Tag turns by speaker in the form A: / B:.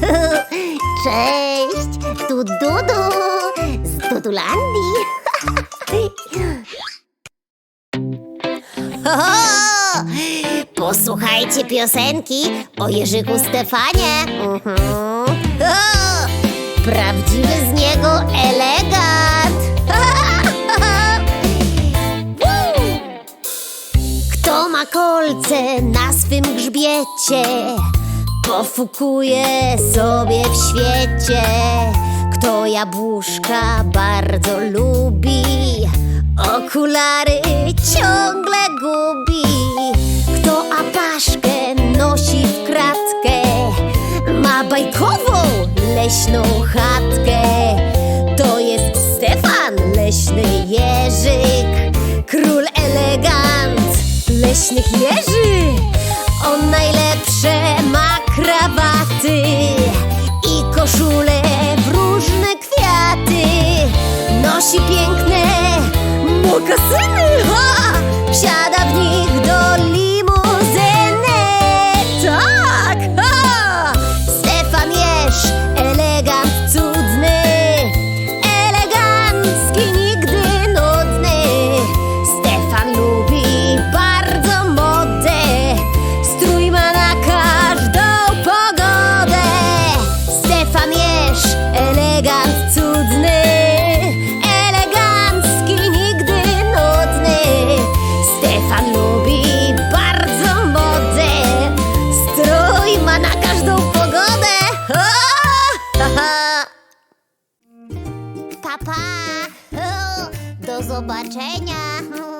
A: Cześć, tu Dudu z Dudulandii. Posłuchajcie piosenki o Jerzyku Stefanie. Mhm. Prawdziwy z niego elegant. Kto ma kolce na swym grzbiecie, pofukuje sobie w świecie. Kto jabłuszka bardzo lubi, okulary ciągle gubi. Kto apaszkę nosi w kratkę, ma bajkową leśną chatkę. To jest Stefan, leśny Jerzyk, król elegant leśnych jeży. On najlepsze ma i koszule w różne kwiaty. Nosi piękne mokasyny pa! Do zobaczenia!